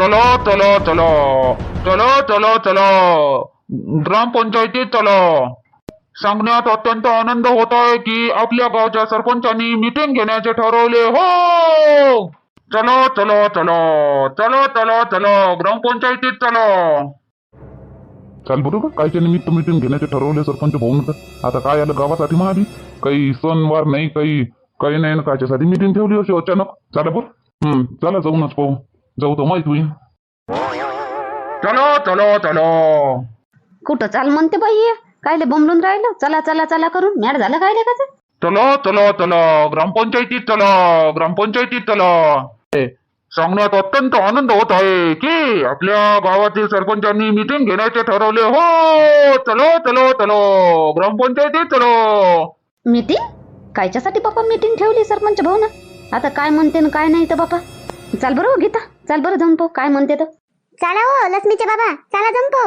चलो चलो चलो चलो चलो चलो ग्रामपंचायतीत चला सांगण्यात अत्यंत आनंद होत आहे की आपल्या गावच्या सरपंचांनी मिटिंग घेण्याचे ठरवले. हो! चलो चलो चलो. चलो चलो चलो. ग्रामपंचायतीत चलो चाल बरोबर काहीच्या निमित्त मिटिंग घेण्याचे ठरवले सरपंच भाऊन तर आता काय आलं? गावासाठी महाडी काही सणवार नाही काही काही नाही ना कायच्यासाठी मिटिंग ठेवली अशी अचानक. चला बरं हम्म चला जाऊनच पाहू जाऊ तर माहीत होईल. चलो चलो चलो. कुठं चाल म्हणते बाई हे? कायले बोंबलून राहिलं? चला चला चला करून. मॅड झालं कायले का ते? चलो चलो चलो. ग्रामपंचायतीत चलो ग्रामपंचायतीत चलो. हे, सांगण्यात अत्यंत आनंद होत आहे की आपल्या गावातील सरपंचांनी मिटिंग घेण्याचे ठरवले. हो चलो चलो चलो. ग्रामपंचायतीत चलो. मीटिंग कायच्यासाठी बापा मीटिंग ठेवली सरपंच भाऊ ना आता काय म्हणते न काय नाही तर बापा? चाल बरं हो गीता. चाल बरं जाऊन पाहू काय म्हणते तर चला हो लक्ष्मीचे बाबा चला जंपो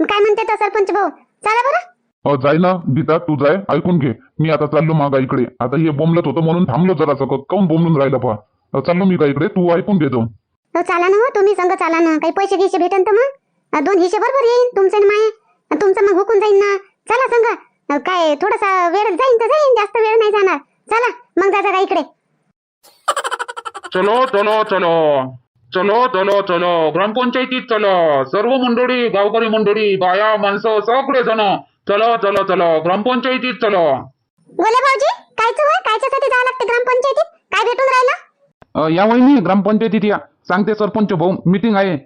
काय म्हणते तो सरपंच भाऊ? चला बरं. अ जाय ना गीता तू जाय ऐकून घे. मी आता चाललो मागा इकडे. आता हे बोंबलत होतं म्हणून थांबलो जरासं काऊन बोंबलून राहिलं पहा? चाललो मी का इकडे? तू ऐकून घे जाऊन. हो चला ना हो तुम्ही संग चला ना. काही पैसे गिसे भेटन तर मग? दोन हिशे बरोबर येईन तुमचे आणि माये. तुमचं मग हुकून जाईन ना. चला संग. काय थोडासा वेळ जाईन तर जाईन जास्त वेळ नाही जाणार. चला मग जा जरा इकडे. चलो चलो चलो. चलो चलो चलो. ग्रामपंचायतीत चलो. सर्व मंडळी गावकरी मंडळी बाया माणसं सगळे जण. चलो चलो चलो. ग्रामपंचायतीत चलो. गोले भाऊजी कायचं होय कायच्यासाठी जावं लागते ग्रामपंचायतीत? काय भेटून राहिलं? अ, या वहिनी ग्रामपंचायतीत या. सांगते सरपंच भाऊ मिटिंग आहे.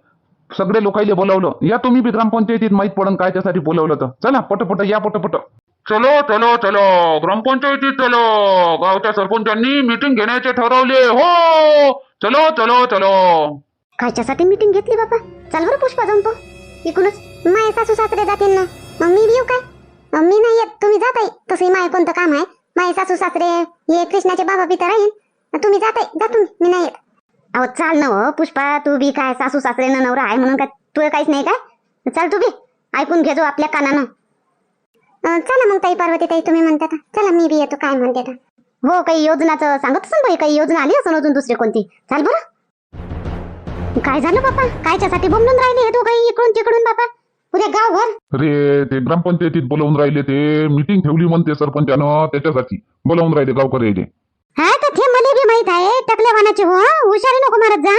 सगळे लोकांना बोलावलं. या तुम्ही बी ग्रामपंचायतीत माहीत पडन काय त्यासाठी बोलावलं तर. चला पटपट या पटपट. चलो चलो चलो. ग्रामपंचायतीत चलो. गावच्या सरपंचांनी मिटिंग घेण्याचे ठरवले. हो! चलो चलो चलो. कशासाठी मीटिंग घेतली बाबा चल बरं पुष्पा जाऊन तो इकडूनच. माय सासू सासरे जातील ना. मग मी बी येऊ काय मी नाही येत. तुम्ही जात आहे तसंही माय कोणतं काम आहे? माय सासू सासरे हे कृष्णाचे बाबा पिता राहील तुम्ही जात आहे जा तुम्ही. मी नाही येत. अहो चाल ना हो पुष्पा. तू बी काय सासू सासरे न नवरा आहे म्हणून काय तू काहीच नाही काय? चाल तू बी. ऐकून घेजो आपल्या कानानं. चला मग ताई पार्वती ताई तुम्ही म्हणता चला मी बी येतो. काय म्हणते का हो काही योजनाचं सांगत असेल बाई काही योजना आली असेल अजून दुसरी कोणती? चाल बरं. काय झालं बापा? कायच्यासाठी बोंबलून राहिले हे दोघंही इकडून तिकडून बापा? पुरे गावभर अरे ते ग्रामपंचायतीत बोलावून राहिले ते. मिटिंग ठेवली म्हणते सरपंचानं त्याच्यासाठी. बोलावून राहिले गावकरी ते हा तर ते मला बी माहीत आहे. टकल्या वानाचे हो हा? हुशारी नको मारत जा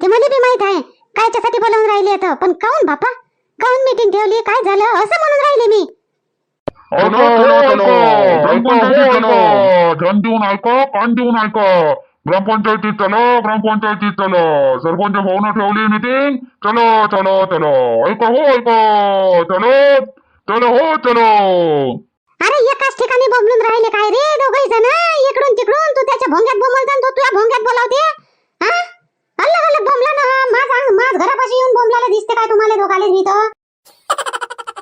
ते मला बी माहीत आहे. कायच्यासाठी बोलावून राहिले आता पण काऊन बापा? काऊन मीटिंग ठेवली? काय झालं? असं म्हणून राहिले मी. चलो चलो चलो ग्रामपंचायतीत चलो ध्यान देऊन ऐका कान देऊन ऐका ग्रामपंचायतीत चलो ग्रामपंचायतीत चलो सरपंच भाऊन ठेवली मिटिंग चलो चलो चलो ऐका हो ऐका चलो चलो हो चलो अरे एकाच ठिकाणी बोंबलून राहिले काय रे? दोघही जण? इकडून तिकडून तू त्याच्या भोंग्यात बोंबलता तू तुझ्या भोंग्यात बोलावते? हा? अलग अलग बोंबला ना. माझ माझ घरापाशी येऊन बोंबलाला दिसते काय तुम्हाला दोघाले मी तर?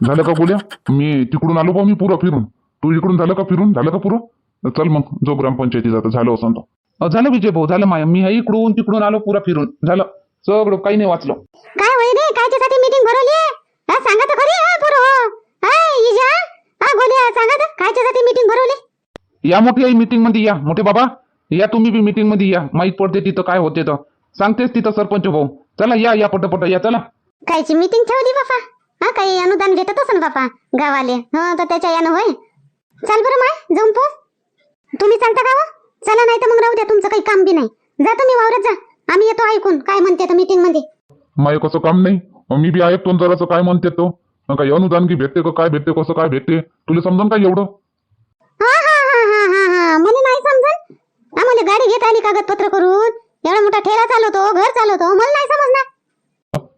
झालं का बोल्या मी तिकडून आलो बा मी पुरं फिरून. तू इकडून झालं का फिरून? झालं का पुरं? चल मग जो ग्रामपंचायती जातं झालं असं तो झालं विजय भाऊ झालं माया. मी हे इकडून तिकडून आलो पुरा फिरून. झालं. सगळं काही नाही वाचलं. काय होय रे? कायच्यासाठी मीटिंग भरवली हा सांगा तर खरी हा पुरो हाय इजा? हा गोल्या सांगा तर. कायच्यासाठी मीटिंग भरवली? या मोठी आई मीटिंगमध्ये या. मोठे बाबा या तुम्ही बी मीटिंगमध्ये या. माहीत पडते तिथं काय होते तर. सांगतेच तिथं सरपंच भाऊ. चला या या पटपट या. चला. कायची मीटिंग ठेवली बापा? हा काही अनुदान भेटत असेल बापा? गावाले. हा तर त्याच्या यानं होय. चाल बरं माय जाऊन पो तुम्ही चालता हो? चला नाही तर मग राहू द्या तुमचं काही काम बी नाही. जा तुम्ही वावरत जा. आम्ही येतो ऐकून. काय म्हणते मीटिंगमध्ये? माय कसं काम नाही? मी बी ऐकतो जरासं काय म्हणते तो? काही अनुदान की भेटते का? काय भेटते कसं काय भेटते? तुला समजून काय एवढं? हा हा हा हा हा हा. मला नाही समजन. आम्हाला गाडी घेता आली कागदपत्र करून. एवढा मोठा ठेला चालवतो घर चालवतो. मला नाही समजणार.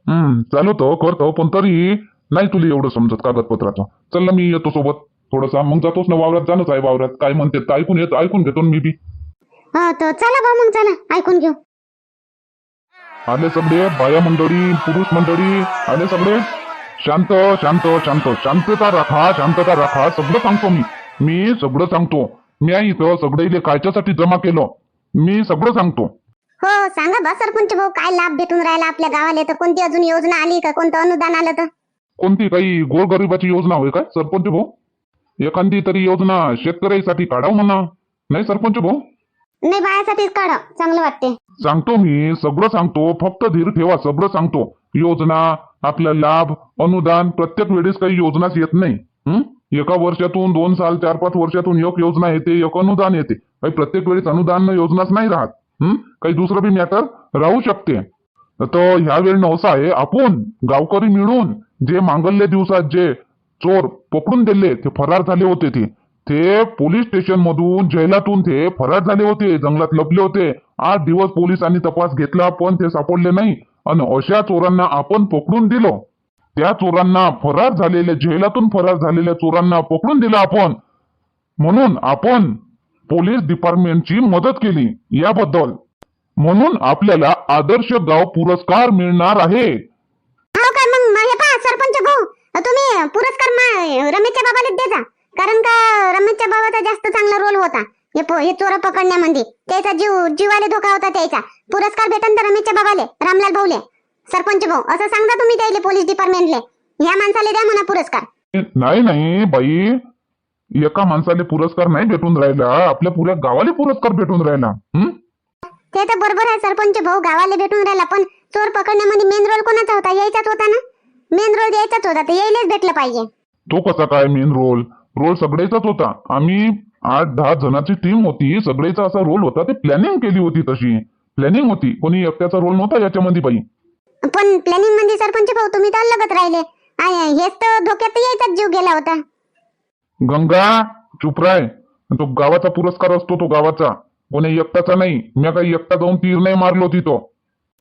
हम्म चालवतो करतो पण तरी नाही तुला एवढं समजत कागदपत्राचं चल ना मी येतो सोबत. थोडसा मग जातोच ना वावरात जाणंच आहे वावरात. काय म्हणते ऐकून येत ऐकून घेतो ना मी बी. हा तर चला बा मग चला. ऐकून घेऊ. आले सगळे बाया मंडळी पुरुष मंडळी. आले सगळे? शांत शांत शांत. शांतता राखा शांतता राखा. सगळं सांगतो मी. मी सगळं सांगतो. मी इथं सगळं इथे कायच्यासाठी जमा केलं. मी सगळं सांगतो. हो सांगा बा सरपंच भाऊ काय लाभ भेटून राहिला आपल्या गावाला? तर कोणती अजून योजना आली का? कोणतं अनुदान आलं तर? कोणती काही गोरगरिबाची योजना होय काय सरपंच भाऊ? एखादी तरी योजना शेतकऱ्यासाठी काढाव म्हणा. नाही सरपंच भाऊ? नाही काढा चांगलं वाटते सांगतो मी सगळं सांगतो फक्त धीर ठेवा सगळं सांगतो. योजना आपला लाभ अनुदान प्रत्येक वेळेस काही योजनाच येत नाही? एका वर्षातून दोन साल चार पाच वर्षातून एक योजना येते एक अनुदान येते. काही प्रत्येक वेळेस अनुदान योजनाच नाही राहत? काही दुसरं बी मॅटर राहू शकते. तर ह्या वेळेनं असं आहे आपण गावकरी मिळून जे मांगल्य दिवसात जे चोर पकडून दिले ते फरार झाले होते ते. ते पोलीस स्टेशन मधून जैलातून ते फरार झाले होते जंगलात लपले होते. आठ दिवस पोलिसांनी तपास घेतला पण ते सापडले नाही. आणि अशा चोरांना आपण पकडून दिलो. त्या चोरांना फरार झालेल्या जैलातून फरार झालेल्या चोरांना पकडून दिलं आपण. म्हणून आपण पोलीस डिपार्टमेंटची मदत केली याबद्दल. म्हणून आपल्याला आदर्श गाव पुरस्कार मिळणार आहे हो काय मग म- हे पहा सरपंच भाऊ तुम्ही पुरस्कार रमेशच्या बाबाला दे जा. कारण का रमेशच्या बाबाचा जास्त चांगला रोल होता. हे हे चोर पकडण्यामध्ये. त्याचा जीव जीवाला धोका होता त्याचा. पुरस्कार भेटन तर रमेशच्या बाबाले रामलाल भाऊले. सरपंच भाऊ असं सांगा तुम्ही त्याले पोलीस डिपार्टमेंटले ह्या माणसाला द्या म्हणा पुरस्कार. नाही नाही बाई. एका माणसाला पुरस्कार नाही भेटून राहिला. आपल्या पुऱ्या गावाला पुरस्कार भेटून राहिला? ते तर बरोबर आहे सरपंच भाऊ गावाला भेटून राहिला. पण चोर पकडण्यामध्ये मेन रोल कोणाचा होता? यायचाच होता ना? मेन रोल यायचाच होता तर यायलाच भेटलं पाहिजे. तो कसा काय मेन रोल रोल सगळ्याचाच होता. आम्ही आठ दहा जणांची टीम होती. सगळ्याचा असा रोल होता. ते प्लॅनिंग केली होती तशी. प्लॅनिंग होती. कोणी एकट्याचा रोल नव्हता याच्यामध्ये बाई. पण प्लॅनिंगमध्ये सरपंच भाऊ तुम्ही तर अलगच राहिले. आय- हेच तर धोक्यात यायचाच जीव गेला होता. गंगा चुप राय. तो गावाचा पुरस्कार असतो तो गावाचा. कोणी एकटाचा नाही. मी काही एकटा जाऊन तीर नाही मारलो तिथं.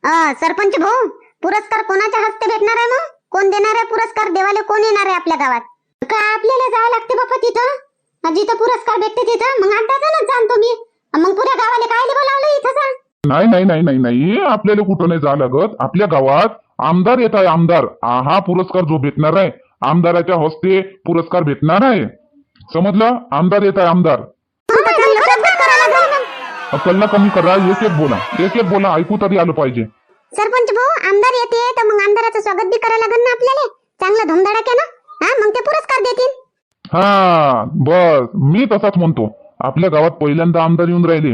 अं, सरपंच भाऊ पुरस्कार कोणाच्या हस्ते भेटणार आहे मग? कोण देणार आहे पुरस्कार? देवाले कोण येणार आहे आपल्या गावात? का आपल्याला जावं लागते बापा तिथं? जिथं पुरस्कार भेटते तिथं? मग आठ जणच जाण तुम्ही मग पुऱ्या गावाला काय बोलावलं इथं सांग. नाही नाही नाही नाही नाही. आपल्याला कुठं नाही जावं लागत. आपल्या गावात आमदार येत आहे आमदार. हा पुरस्कार जो भेटणार आहे आमदाराच्या हस्ते पुरस्कार भेटणार आहे. समजलं? आमदार येत आहे आमदार. कल्ला कमी करा एक एक बोला. एक एक बोला ऐकू तरी आलं पाहिजे. सरपंच भाऊ आमदार येते तर मग आमदाराचं स्वागत बी करायला लागेल ना आपल्याला. चांगलं धुमधडाक्यानं. हा मग ते पुरस्कार देतील. हा बस. मी तसाच म्हणतो. आपल्या गावात पहिल्यांदा आमदार येऊन राहिले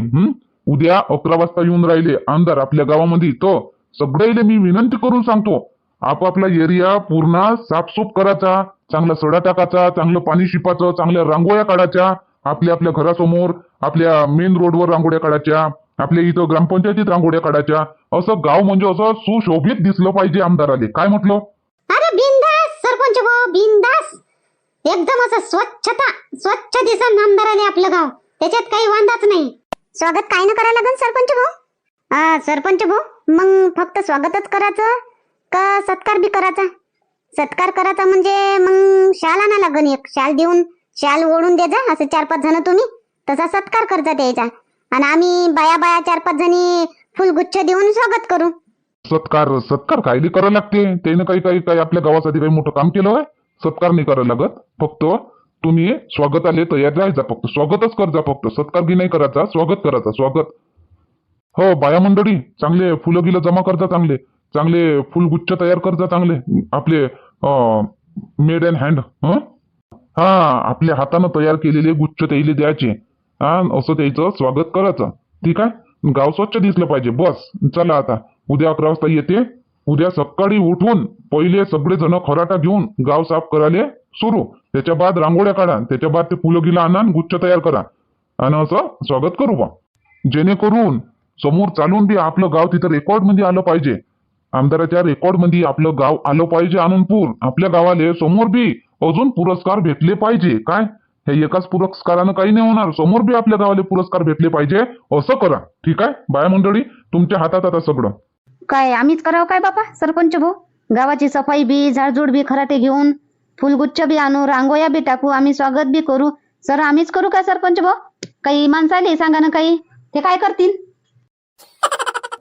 उद्या अकरा वाजता येऊन राहिले आमदार आपल्या गावामध्ये. तो सगळ्याले मी विनंती करून सांगतो आपापला एरिया पूर्ण साफसूफ करायचा चांगला सडा टाकायचा चांगलं पाणी शिपाचं चांगल्या रांगोळ्या काढायच्या आपल्या आपल्या घरासमोर आपल्या मेन रोडवर रांगोळ्या काढायच्या. आपल्या इथं ग्रामपंचायतीत रांगोळ्या काढायच्या. असं गाव म्हणजे असं सुशोभित दिसलं पाहिजे आमदाराले. काय म्हटलं? अरे बिंदास सरपंच हो, भाऊ बिंदास एकदम असं स्वच्छता स्वच्छ दिसन आमदाराने आपलं गाव. त्याच्यात काही वांदाच नाही. स्वागत काय ना करायला लागेल सरपंच भाऊ? हा सरपंच भाऊ मग फक्त स्वागतच करायचं का सत्कार बी करायचा? सत्कार करायचा म्हणजे मग शाल आणा लागन एक. शाल देऊन शाल ओढून द्यायचा असं चार पाच जण तुम्ही. तसा सत्कार करता द्यायचा आणि आम्ही बाया बाया चार पाच जणी फुलगुच्छ देऊन स्वागत करू. सत्कार सत्कार कायदे करावं लागते? त्यानं काही काही काही आपल्या गावासाठी काही मोठं काम केलं आहे सत्कार नाही करायला लागत. फक्त तुम्ही स्वागताले तयार राहायचा फक्त. स्वागतच करजा फक्त. सत्कार बी नाही करायचा स्वागत करायचा स्वागत. हो बाया मंडळी चांगले फुलं गिलं जमा करता चांगले. चांगले फुलगुच्छ तयार करता चांगले. आपले मेड अँड हँड हा? आपल्या हातानं तयार केलेले गुच्छ त्याला द्यायचे. हा असं त्याचं स्वागत करायचं. ठीक आहे? गाव स्वच्छ दिसलं पाहिजे. बस चला आता. उद्या अकरा वाजता येते. उद्या सकाळी उठून पहिले सगळे जण खराटा घेऊन गाव साफ करायला सुरू. त्याच्या बाद रांगोळ्या काढा. त्याच्या बाद ते फुलं गिला आणा गुच्छ तयार करा. आणि असं स्वागत करू बा. जेणेकरून समोर चालून बी आपलं गाव तिथं रेकॉर्डमध्ये आलं पाहिजे. आमदाराच्या रेकॉर्डमध्ये आपलं गाव आलं पाहिजे आनंदपूर आपल्या गावाले समोर बी अजून पुरस्कार भेटले पाहिजे. काय? हे एकाच पुरस्कारानं काही नाही होणार. समोर बी आपल्या गावाले पुरस्कार भेटले पाहिजे. असं करा. ठीक आहे? बाया मंडळी तुमच्या हातात आता सगळं. काय आम्हीच करावं काय बापा? सरपंच भाऊ गावाची सफाई बी झाडझूड बी खराटे घेऊन फुलगुच्छ बी आणू रांगोळ्या बी टाकू आम्ही स्वागत बी करू. सर आम्हीच करू काय सरपंच भाऊ? काही माणसाले सांगा ना काही. ते काय करतील?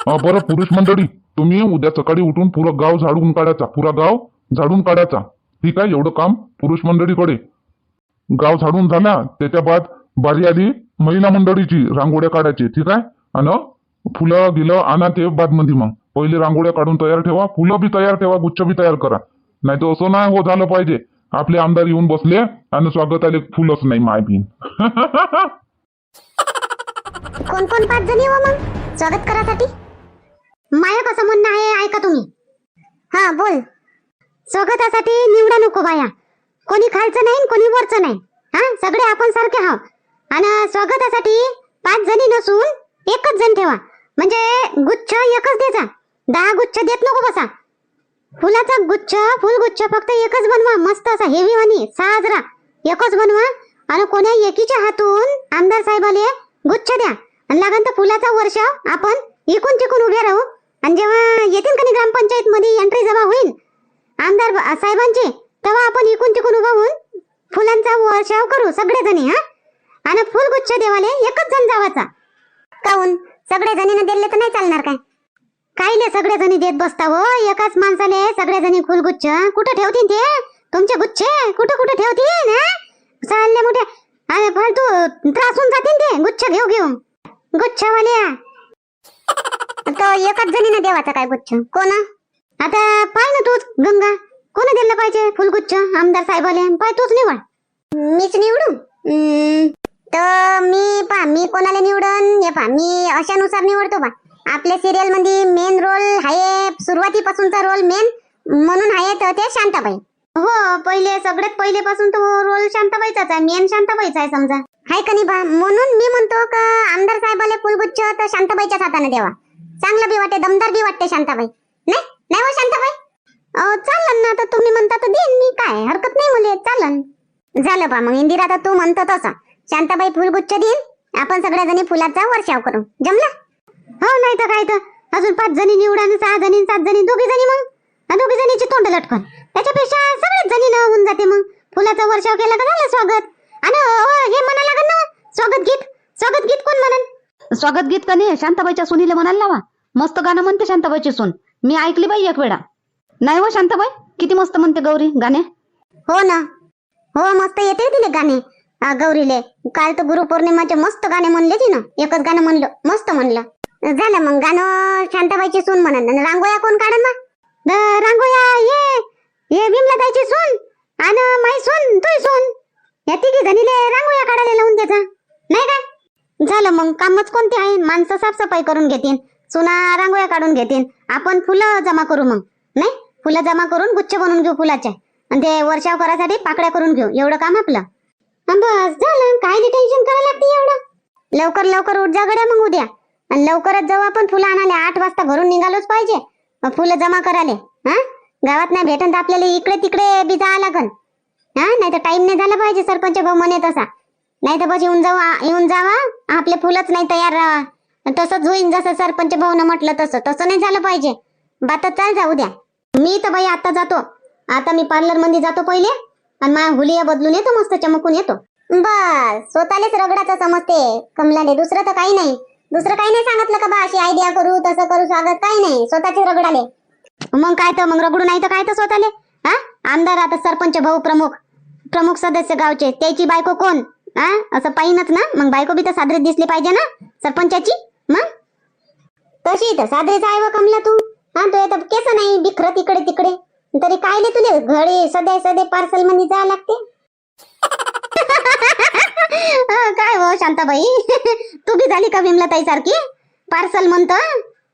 अं, बरं पुरुष मंडळी तुम्ही उद्या सकाळी उठून पुरं गाव झाडून काढायचा. पुरा गाव झाडून काढायचा. ठीक आहे? एवढं काम पुरुष मंडळीकडे. गाव झाडून झाला त्याच्या बाद बारी आली महिला मंडळीची रांगोळ्या काढायची. ठीक आहे? आणि फुलं गिलं आणा ते बादमध्ये मग. पहिले रांगोळ्या काढून तयार ठेवा फुलं बी तयार ठेवा गुच्छ बी तयार करा. नाही तर असं नाही हो झालं पाहिजे. आपले आमदार येऊन बसले आणि स्वागत आले फुलच नाही माय बीन. कोण कोण पाच जणी हो मग? स्वागत करासाठी? माय कसं म्हणणं आहे ऐका तुम्ही. हा बोल. स्वागतासाठी निवडा नको बाया. कोणी खालचं नाही कोणी वरचं नाही. हा? सगळे आपण सारखे आहो आणि स्वागतासाठी पाच जणी नसून एकच जण ठेवा. म्हणजे गुच्छ एकच द्यायचा दहा गुच्छ देत नको बसा. फुलाचा गुच्छ फुलगुच्छ फक्त एकच बनवा. मस्त असा हेवी वाणी साजरा एकच बनवा. आणि कोण्या एकीच्या हातून आमदार साहेबाले गुच्छ द्या. आणि लागन तर फुलाचा वर्ष आपण इकून चिकून उभे राहू. आणि जेव्हा येतील का नाही ग्रामपंचायत मध्ये एंट्री जमा होईल आमदार साहेबांची तेव्हा आपण इकून तिकून उभा होऊन फुलांचा वर्षाव करू सगळे जणी हा? आणि फुलगुच्छ देवाले एकच जण जावाचा. काऊन? सगळे जणीनं दिले तर नाही चालणार काय? कायले सगळे जणी देत बसता हो? एकाच माणसाले सगळे जणी फुलगुच्छ कुठं ठेवतील ते? तुमचे गुच्छे? कुठं कुठं ठेवतील हा? चालले मोठे. अरे फालतू त्रासून जातील ते. गुच्छ घेऊ घेऊ. गुच्छवाल्या. तो एकाच जणीने देवाचा काय गुच्छ? कोण? आता पाय ना तूच गंगा. कोण दिलं पाहिजे? फुलगुच्छ आमदार साहेबाले पाय तूच निवड. मीच निवडू? तर मी पा मी कोणाला निवडन? हे पा मी अशानुसार निवडतो बा. आपल्या सिरियलमध्ये मेन रोल आहे सुरुवातीपासूनचा रोल मेन म्हणून आहे तर ते शांताबाई. हो पहिले सगळ्यात पहिलेपासून तो रोल शांताबाईचाच आहे. मेन शांताबाईचा आहे समजा. हाय का नाही बा? म्हणून मी म्हणतो का आमदार साहेबाला फुलगुच्छ तर शांताबाईच्याच हाताने द्यावा. चांगलं बी वाटते दमदार बी वाटते शांताबाई. नाही? नाही हो शांताबाई? चालन ना तर तुम्ही म्हणता तर देईन मी. काय हरकत नाही मुले चालन. झालं बा मग इंदिरा आता तू म्हणतो तसा. शांताबाई फुलगुच्छ देईन. आपण सगळ्या जणी फुलाचा वर्षाव करू. जमला? हो नाही तर काय तर. अजून पाच जणी निवडा आणि सहा जणी सात जणी दोघी जणी मग? दोघी जणीची तोंड लटकन. त्याच्यापेक्षा सगळ्याच जणी होऊन जाते मग. फुलाचा वर्षाव केला तर झालं स्वागत? आणि हे म्हणा लागन ना? स्वागत गीत? स्वागत गीत कोण म्हणन? स्वागत गीत का नाही? शांताबाईच्या सुनीला म्हणायला लावा मस्त गाणं म्हणते शांताबाईची सून. मी ऐकली बाई एक वेळा. नाही हो शांताबाई? किती मस्त म्हणते गौरी गाणे. हो ना. हो मस्त येते तिले गाणे. आ, गौरीले. काल तर गुरुपौर्णिमाचे मस्त गाणे म्हणले ती ना एकच गाणं म्हणलं मस्त म्हणलं. झालं मग गाणं शांताबाईची सून म्हणन. आणि रांगोळ्या कोण काढन मग द- रांगोळ्या ये. ये विमलाताईची सून. आणि माई सून तुही सून. या तिघी जणीले रांगोळ्या काढायला लावून त्याचा नाही काय? झालं मग कामच कोणते आहे? माणसं साफसफाई करून घेतील सुना रांगोळ्या काढून घेतील आपण फुलं जमा करू मग. नाही? फुलं जमा करून गुच्छ बनवून घेऊ फुलाचे. आणि ते वर्षाव करासाठी पाकड्या करून घेऊ. एवढं काम आपलं. बस झालं. काय टेन्शन करायला लागते एवढं? लवकर लवकर उठ जा गड्या मग उद्या. आणि लवकरच जाऊ आपण फुलं आणाले आठ वाजता घरून निघालोच पाहिजे. फुलं जमा कराले हा गावात नाही भेटन तर आपल्याला. इकडे तिकडे बी जावं लागन. हा नाही तर टाइम नाही झाला पाहिजे. सरपंच भाऊ म्हणे तसा. नाही तर बस येऊन जाऊ. येऊन जावा. आपले फुलंच नाही तयार राहा. तसंच होईन जसं सरपंच भाऊनं म्हटलं तसं. तसं नाही झालं पाहिजे. बात चाल जा उद्या. मी तर बाई आता जातो. आता मी पार्लरमध्ये जातो पहिले. आणि माझ्या हुलिया बदलून येतो मस्त चमकून येतो. बस स्वतःलेच रगडाचं समजते कमलाने दुसरं तर काही नाही. दुसरं काही नाही सांगितलं का बा? अशी आयडिया करू तसं करू स्वागत काही नाही. स्वतःचे रगडाले. मग काय तर मग रगडू नाही तर काय तर स्वतःले? हा? आमदार आता सरपंच भाऊ प्रमुख. प्रमुख सदस्य गावचे. त्याची बायको कोण? हा? असं पाहिनच ना? मग बायको बी तर सादरीत दिसली पाहिजे ना? सरपंचाची? मग? तशी तर सादरीच आहे व कमला तू. हा तू येतं. केस नाही बिखरत इकडे तिकडे. तरी कायले तुले घडी सध्या सध्या पार्सलमध्ये जायला लागते? काय हो शांताबाई? तू बी झाली का विमलाताई सारखी? पार्सल म्हणतो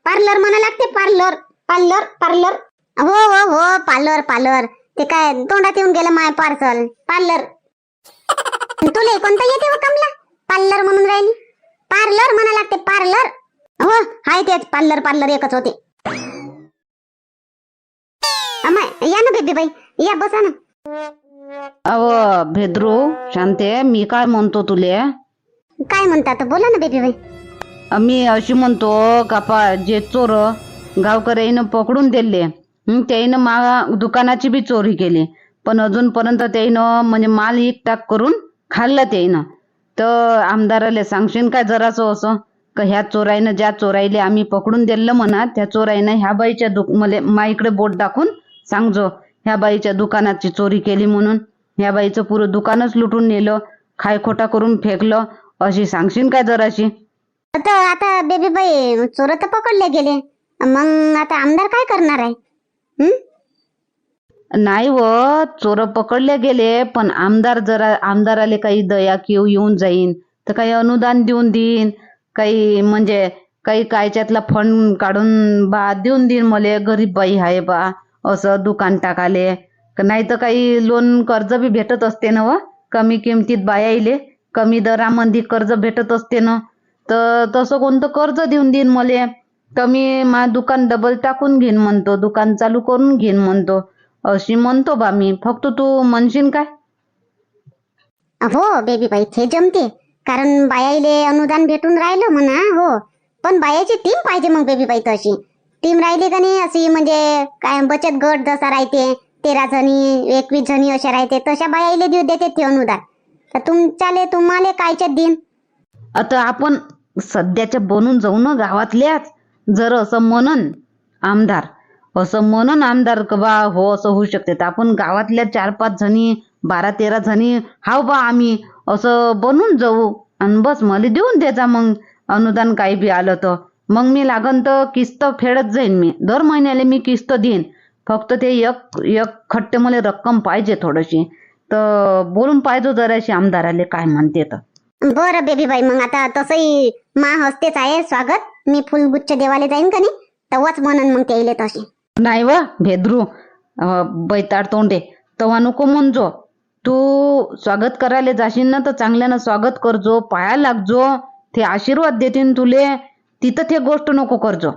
पार्लर म्हणा लागते पार्लर पार्लर पार्लर हो हो हो पार्लर पार्लर ते काय तोंडात येऊन गेलं माय पार्सल पार्लर तुले कोणता येते हो कमला? पार्लर म्हणून राहिली. पार्लर म्हणा लागते पार्लर हो हाय तेच पार्लर पार्लर एकच होते. अमाय या ना बेबी बाई या बसा ना अव भेद्रू शांते मी काय म्हणतो तुले काय म्हणतात बोला ना बेबी बाई मी अशी म्हणतो का पा जे चोर गावकऱ्यानं पकडून दिले त्याईनं मा दुकानाची बी चोरी केली पण अजूनपर्यंत त्याईनं म्हणजे माल एक टाक करून खाल्लं त्याईनं तर आमदाराले सांगशील काय जरासं असं का ह्या चोराईनं ज्या चोराईले आम्ही पकडून दिलं म्हणा त्या चोराईनं ह्या बाईच्या दुक मले मा इकडे बोट दाखवून सांगजो ह्या बाईच्या दुकानाची चोरी केली म्हणून. ह्या बाईचं पुरं दुकानच लुटून नेलं खाय खोटा करून फेकलं अशी सांगशील काय जराशी? आता बेबी बाई चोर तर पकडले गेले. मग आता आमदार काय करणार आहे? हं? नाही व चोर पकडले गेले पण आमदार जरा आमदाराले काही दया किव येऊन जाईन. तर काही अनुदान देऊन देईन काही म्हणजे काही कायच्यातला फंड काढून बा देऊन देईन मले गरीब बाई आहे बा. असं दुकान टाकाले. नाही तर काही लोन कर्ज बी भेटत असते ना व. कमी किमतीत बायाईले कमी दरामध्ये कर्ज भेटत असते ना. तर तसं कोणतं कर्ज देऊन देईन मले? तर मी मा दुकान डबल टाकून घेईन म्हणतो. दुकान चालू करून घेईन म्हणतो. अशी म्हणतो बा मी. फक्त तू म्हणशील काय? हो बेबी बाई हे जमते. कारण बायाईले अनुदान भेटून राहिलं म्हणा हो. पण बायाची टीम पाहिजे मग बेबी बाई तशी. टीम राहिली का नाही अशी म्हणजे काय बचत गट जसा राहते तेरा जणी एकवीस जणी अशा राहते तशा बायाले देऊ देते ते अनुदान. तर तुमच्याले तुम्हाला कायच्यात देईन आता आपण सध्याच्या बनून जाऊ ना गावातल्याच जर असं म्हणन आमदार असं म्हणून आमदार क बा हो असं होऊ शकते. तर आपण गावातल्या चार पाच जणी बारा तेरा जणी हाव बा आम्ही असं बनून जाऊ. आणि बस मला देऊन द्यायचा मग अनुदान काही बी आलं तर. मग मी लागन तर किस्त फेडत जाईन मी. दर महिन्याला मी किस्त देईन. फक्त ते एक एक खट्टे मला रक्कम पाहिजे थोडीशी. तर बोलून पाहिजे जराशी आमदाराले काय म्हणते तर. बरं बेबी बाई मग आता तसंही मा हस्तेच आहे स्वागत. मी फुलगुच्छ देवाले जाईन का नाही? तेव्हाच म्हणन मग ते तशी. नाही व भेद्रू. बैताड तोंडे. तेव्हा नको म्हणजो. तू स्वागत करायला जाशील ना तर चांगल्यानं स्वागत करजो पाया लागजो. ते आशीर्वाद देतीन तुले. तिथं ते गोष्ट नको करजो.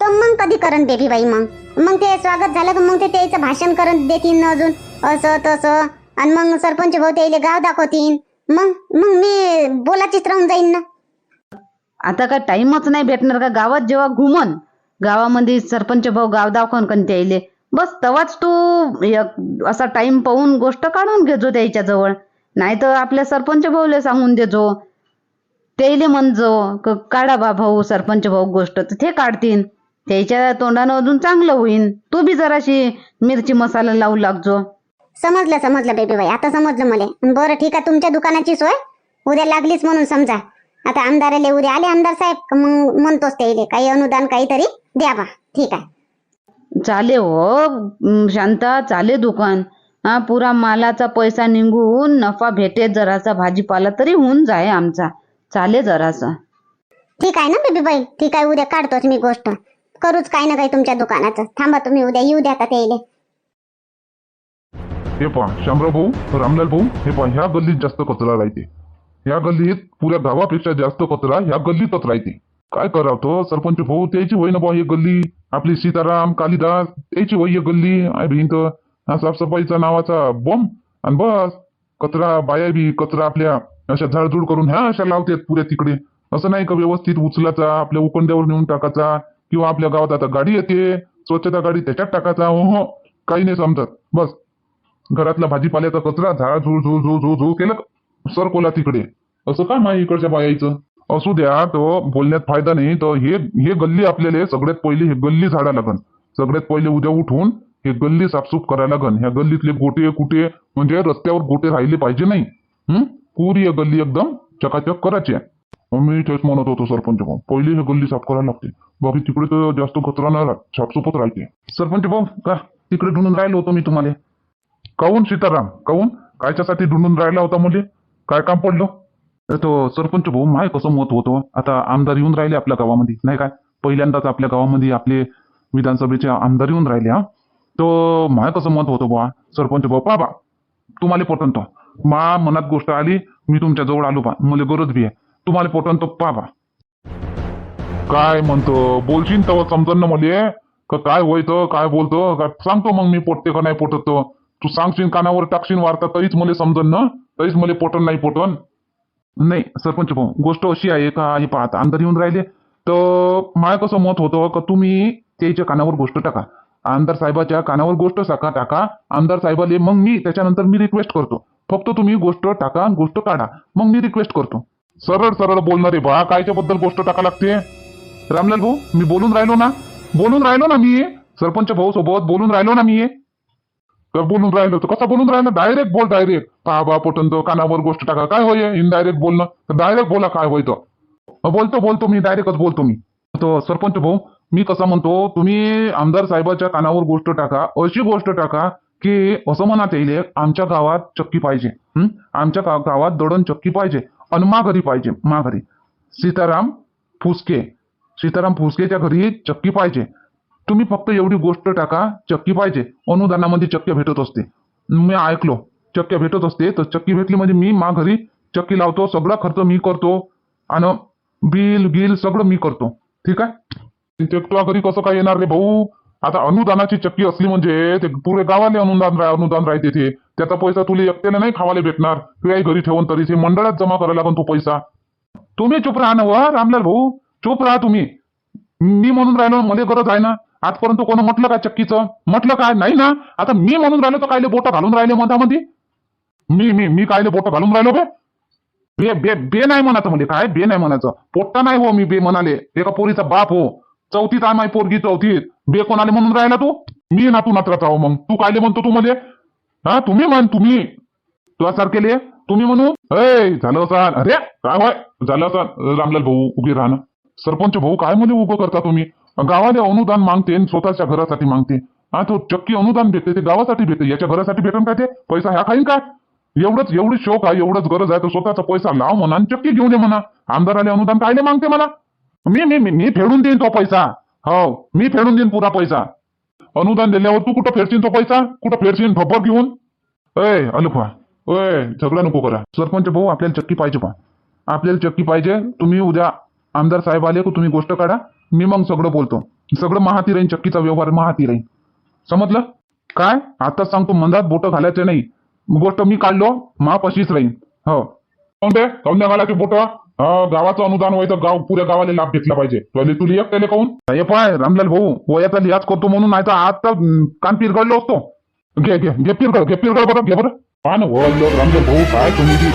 तर मग कधी करन बेबी बाई मग? मग ते स्वागत झालं का मग ते त्याचं भाषण करत देतील ना अजून? असं तसं. आणि मग सरपंच भाऊ त्याला गाव दाखवतील मग मग मी बोलाचीच राहून जाईन ना. आता काय टाइमच नाही भेटणार का? गावात जेव्हा घुमन गावामध्ये सरपंच भाऊ गाव दाखवून कन त्याईले बस तवाच तू एक असा टाइम पाहून गोष्ट काढून घेजो त्याच्याजवळ नाही तर आपल्या सरपंच भाऊले सांगून देजो. त्याईले म्हणजो काढा बा भाऊ सरपंच भाऊ गोष्ट तर ते काढतील त्याच्या तोंडानं अजून चांगलं होईन. तू बी जराशी मिरची मसाला लावू लागजो. समजलं समजलं बेबी बाई आता समजलं मला. बरं ठीक आहे तुमच्या दुकानाची सोय उद्या लागलीच म्हणून समजा. आता आमदाराले उद्या आले आमदार साहेब मग म्हणतोच त्याले काही अनुदान काहीतरी द्या बा. ठीक आहे. चाले हो शांता चाले दुकान. हा पुरा मालाचा पैसा निघून नफा भेटे जरासा भाजीपाला तरी होऊन जाय आमचा. चाले जरासा. ठीक आहे ना बेबी बाई ठीक आहे उद्या काढतोच मी गोष्ट. करूच काही ना काही तुमच्या दुकानाचं. थांबा तुम्ही उद्या येऊ द्या का त्याले हे पहा शामराव भाऊ रामलाल भाऊ हे पहा ह्या गल्लीत जास्त कचरा राहते. ह्या गल्लीत पुऱ्या गावापेक्षा जास्त कचरा ह्या गल्लीतच राहते. काय करावं तो? सरपंच भाऊ त्याची वय ना ही गल्ली. आपली सीताराम कालिदास त्याची वय ही गल्ली. आहे भिंत हा साफसफाईचा नावाचा बॉम्ब आणि बस. कचरा बाया बी कचरा आपल्या अशा झाडझूड करून ह्या अशा लावतात पुऱ्या तिकडे. असं नाही का व्यवस्थित उचलाचा आपल्या उकंड्यावर नेऊन टाकायचा किंवा आपल्या गावात आता गाडी येते स्वच्छता गाडी त्याच्यात टाकायचा हो हो काही नाही समजत. बस. घरातला भाजीपाल्याचा कचरा झाड झुळ झुळ झुळ झुळ झुळ केलं सरकोला तिकडे. असं काय माहिती इकडच्या बायाचं? असू द्या तो बोलण्यात फायदा नाही तर हे हे गल्ली आपल्याला सगळ्यात पहिले हे गल्ली झाडा लागन सगळ्यात पहिले उद्या उठून हे गल्ली साफसूफ करायला लागन. ह्या गल्लीतले गोटे कुठे म्हणजे रस्त्यावर गोटे राहिले पाहिजे नाही. हम्म पुरी गल्ली एकदम चकाचक करायची आहे. मी तेच म्हणत होतो सरपंच भाऊ. पहिले हे गल्ली साफ करायला लागते. बाकी तिकडे तर जास्त कचरा नाही राहत. साफसूफच राहते. सरपंच भाऊ का तिकडे ढूंढून राहिलो होतो मी तुम्हाला? काऊन सीताराम? काऊन? कायच्यासाठी ढूंढून राहिला होता मुले? काय काम पडलं? तो सरपंच भाऊ माय कसं मत होतं? आता आमदार येऊन राहिले आपल्या गावामध्ये. नाही काय? पहिल्यांदाच आपल्या गावामध्ये आपले विधानसभेचे आमदार येऊन राहिले हा. तो माय कसं मत होतं बा सरपंच भाऊ पा बा तुम्हाला पटन तो. मा मनात गोष्ट आली मी तुमच्या जवळ आलो बा मला गरज बी आहे. तुम्हाला पटन तो पा बा. काय म्हणतो बोलशील तेव्हा समजन ना मला का काय होयतं काय बोलतो का सांगतो मग मी पोटते का नाही पोटत तू. सांगशील कानावर टाकशील वार्ता तरीच मला समजन ना तरीच मला पोटन नाही पोटन. नाही सरपंच भाऊ गोष्ट अशी आहे का हे पाहता अंदर येऊन राहिले. तर माय कसं मत होतं का तुम्ही त्याच्या कानावर गोष्ट टाका. आमदार साहेबाच्या कानावर गोष्ट टाका टाका. आमदार साहेबाले मग मी त्याच्यानंतर मी रिक्वेस्ट करतो. फक्त तुम्ही गोष्ट टाका गोष्ट काढा. मग मी रिक्वेस्ट करतो. सरळ सरळ बोलणारे बा कायच्या बद्दल गोष्ट टाका लागते? रामलाल भाऊ मी बोलून राहिलो ना? बोलून राहिलो ना मी? सरपंच भाऊ सोबत बोलून राहिलो ना मी? तर बोलून राहिलो तर कसा बोलून राहिलो? डायरेक्ट बोल डायरेक्ट पहा बा पोटन कानावर गोष्ट टाका. काय होय? इनडायरेक्ट बोलणं. तर डायरेक्ट बोला काय होय तो. बोलतो बोलतो मी डायरेक्टच बोलतो मी. तो सरपंच भाऊ मी कसा म्हणतो तुम्ही आमदार साहेबाच्या कानावर गोष्ट टाका अशी गोष्ट टाका की असं म्हणत येईल आमच्या गावात चक्की पाहिजे. आमच्या गावात दडण चक्की पाहिजे आणि माघारी पाहिजे माघारी. सीताराम फुसके. सीताराम फुसकेच्या घरी चक्की पाहिजे. तुम्ही फक्त एवढी गोष्ट टाका चक्की पाहिजे. अनुदानामध्ये चक्क्या भेटत असते. मी ऐकलो चक्क्या भेटत असते तर चक्की भेटली म्हणजे मी मा घरी चक्की लावतो सगळा खर्च मी करतो आणि बिल गिल सगळं मी करतो. ठीक आहे? ते तुझ्या घरी कसं काय येणार रे भाऊ? आता अनुदानाची चक्की असली म्हणजे ते पुरे गावाले अनुदान राह अनुदान राहते ते. त्याचा पैसा तुला एकट्याला नाही खावाले भेटणार. तुझ्याही घरी ठेवून तरी ते मंडळात जमा करायला लागून तो पैसा. तुम्ही चुप राहा ना व रामलाल भाऊ. चुप राहा तुम्ही. मी म्हणून राहिलो मध्ये गरज आहे ना. आजपर्यंत कोण म्हटलं काय चक्कीचं? म्हटलं काय? नाही ना. आता मी म्हणून राहिलो तर कायले बोट घालून राहिले मधामध्ये? मी मी मी कायले बोट घालून राहिलो बे बे बे बे नाही म्हणायचं म्हणजे काय बे नाही म्हणायचं? पोट्टा नाही हो मी बे म्हणाले. एका पोरीचा बाप हो. चौथीत आहे माय पोरगी चौथीत. बे कोणाले म्हणून राहिला तू? मी ना तू नात्राचा हो मग. तू कायले म्हणतो तू मध्ये हा तुम्ही म्हण तुम्ही. तुझ्यासारखेले तुम्ही म्हणू? ए झालं असाल अरे काय होय? झालं असाल रामलाल भाऊ उभी राहणं. सरपंच भाऊ काय मध्ये उभं करता तुम्ही? गावाले अनुदान मागते आणि स्वतःच्या घरासाठी मागते. हा तो चक्की अनुदान भेटते ते गावासाठी भेटते. याच्या घरासाठी भेटून काय ते? पैसा ह्या खाईन काय? एवढंच एवढी शोक आहे एवढंच गरज आहे तो स्वतःचा पैसा लाव म्हणा चक्की घेऊन ये म्हणा. आमदाराले अनुदान कायले मागते मला? मी मी मी मी फेडून देईन तो पैसा. हो मी फेडून देईन पुरा पैसा. अनुदान दिल्यावर तू कुठं फेडशील तो पैसा? कुठं फेडशील भब्बर घेऊन? अय अलफा ओय झगडा नको करा. सरपंच भाऊ आपल्याला चक्की पाहिजे पा आपल्याला चक्की पाहिजे. तुम्ही उद्या आमदार साहेब आले की तुम्ही गोष्ट काढा. मी मग सगळं बोलतो. सगळं महाती राहीन चक्कीचा व्यवहार महाती राहीन. समजलं? काय? आताच सांगतो मंदात बोटं घालायचे नाही. गोष्ट मी काढलो महापशीच राहीन. हो. कोणते? कौन्या घालायचे बोटं? हा, गावाचं अनुदान व्हायचं गाव पुऱ्या गावाला लाभ घेतला पाहिजे. तुला तुला एक त्याला काहून? हे पाय रामलाल भाऊ वयाचा लिहाज करतो म्हणून नाही तर आता अं, कान पिरगडलो असतो. घे घे घे पिरगड घे पिरगड बरं घे बरं. पहा ना हो, रामलाल भाऊ काय तुम्ही ती